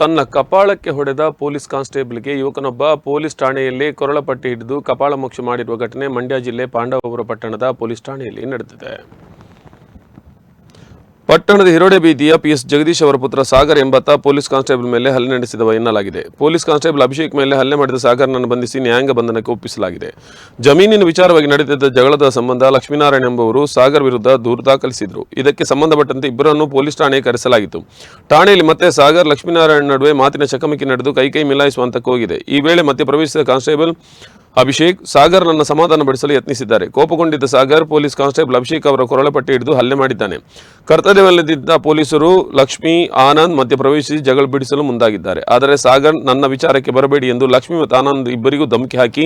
ತನ್ನ ಕಪಾಳಕ್ಕೆ ಹೊಡೆದ police ಕಾನ್ಸ್ಟೇಬಲ್ಗೆ ಯುವಕನೊಬ್ಬ police ಠಾಣೆಯಲ್ಲಿ ಕೊರಳಪಟ್ಟಿ ಹಿಡಿದು ಕಪಾಳ ಮೋಕ್ಷ ಮಾಡಿರುವ ಘಟನೆ ಮಂಡ್ಯ ಜಿಲ್ಲೆ ಪಾಂಡವಪುರ ಪಟ್ಟಣದ ಪೊಲೀಸ್ ಠಾಣೆಯಲ್ಲಿ ನಡೆದಿದೆ. ಪಟ್ಟಣದ ಹಿರೋಡೆ ಬೀದಿಯ ಪಿಎಸ್ ಜಗದೀಶ್ ಅವರ ಪುತ್ರ ಸಾಗರ್ ಎಂಬತ್ತ ಪೊಲೀಸ್ ಕಾನ್ಸ್ಟೇಬಲ್ ಮೇಲೆ ಹಲ್ಲೆ ನಡೆಸಿದವ ಎನ್ನಲಾಗಿದೆ. ಪೊಲೀಸ್ ಕಾನ್ಸ್ಟೇಬಲ್ ಅಭಿಷೇಕ್ ಮೇಲೆ ಹಲ್ಲೆ ಮಾಡಿದ ಸಾಗರ್ನನ್ನು ಬಂಧಿಸಿ ನ್ಯಾಯಾಂಗ ಬಂಧನಕ್ಕೆ ಒಪ್ಪಿಸಲಾಗಿದೆ. ಜಮೀನಿನ ವಿಚಾರವಾಗಿ ನಡೆದಿದ್ದ ಜಗಳದ ಸಂಬಂಧ ಲಕ್ಷ್ಮೀನಾರಾಯಣ ಎಂಬುವರು ಸಾಗರ್ ವಿರುದ್ಧ ದೂರು ದಾಖಲಿಸಿದರು. ಇದಕ್ಕೆ ಸಂಬಂಧಪಟ್ಟಂತೆ ಇಬ್ಬರನ್ನು ಪೊಲೀಸ್ ಠಾಣೆಗೆ ಕರೆಸಲಾಗಿತ್ತು. ಠಾಣೆಯಲ್ಲಿ ಮತ್ತೆ ಸಾಗರ್, ಲಕ್ಷ್ಮೀನಾರಾಯಣ ನಡುವೆ ಮಾತಿನ ಚಕಮಕಿ ನಡೆದು ಕೈಕೈ ಹೋಗಿದೆ. ಈ ವೇಳೆ ಮತ್ತೆ ಪ್ರವೇಶಿಸಿದ ಕಾನ್ಸ್ಟೇಬಲ್ ಅಭಿಷೇಕ್ ಸಾಗರ್ ನನ್ನ ಸಮಾಧಾನ ಪಡಿಸಲು ಯತ್ನಿಸಿದ್ದಾರೆ. ಕೋಪಗೊಂಡಿದ್ದ ಸಾಗರ್, ಪೊಲೀಸ್ ಕಾನ್ಸ್ಟೇಬಲ್ ಅಭಿಷೇಕ್ ಅವರ ಕೊರಳಪಟ್ಟಿ ಹಿಡಿದು ಹಲ್ಲೆ ಮಾಡಿದ್ದಾನೆ. ಕರ್ತವ್ಯದಲ್ಲಿದ್ದ ಪೊಲೀಸರು ಲಕ್ಷ್ಮಿ ಆನಂದ್ ಮಧ್ಯ ಪ್ರವೇಶಿಸಿ ಜಗಳ ಬಿಡಿಸಲು ಮುಂದಾಗಿದ್ದಾರೆ ಆದರೆ ಸಾಗರ್ ನನ್ನ ವಿಚಾರಕ್ಕೆ ಬರಬೇಡಿ ಎಂದು ಲಕ್ಷ್ಮಿ ಮತ್ತು ಆನಂದ್ ಇಬ್ಬರಿಗೂ ಧಮಕಿ ಹಾಕಿ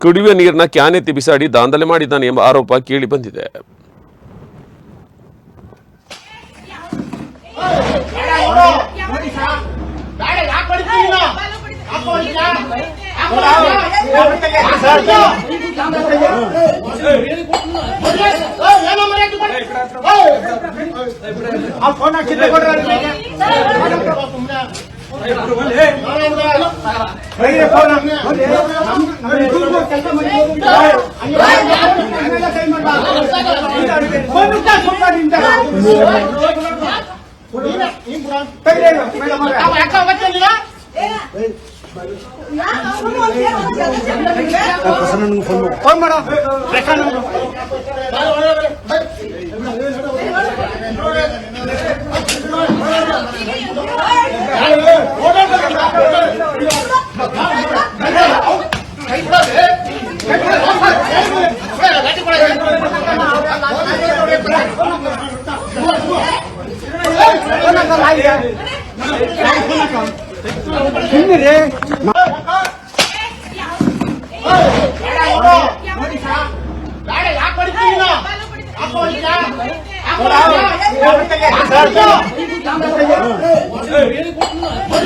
ಕುಡಿಯುವ ನೀರಿನ ಕ್ಯಾನೆ ಬಿಸಾಡಿ ದಾಂಧಲೆ ಮಾಡಿದ್ದಾನೆ ಎಂಬ ಆರೋಪ ಕೇಳಿ ಬಂದಿದೆ ಗಾಡಿ ಯಾಕೆ ಹೊಡಿತೀರಿ ನೀನು? ಯಾಕೆ ಹೊಡಿತೀರಾ? ಯಾಕೆ ಹೊಡಿತೀರಾ? ಏಯ್, ಏನೋ ಮರ್ಯಾದೆ ಕೊಡಿ. ಏಯ್. ಆ ಫೋನ್ ಹಾಕಿದ್ರೆ ಕೊಡ್ರಿ ಅವ್ರಿಗೆ. ಸುಮ್ನೆ. ನಾನೇ ಹುಡುಗ. ಬೈರೆ ಫೋನ್. ನಮ್- ನಮ್ಮ ಇಬ್ರಿಗೂ ಕೆಲ್ಸ ಮಾಡಿ ಹೋಗ್ಬಿಟ್ಟು. ಹಂಗೆ ಕೈ ಮಾಡ್ದ. ಫೋನ್ ಬಿಟ್ಟ ಗಾಡಿ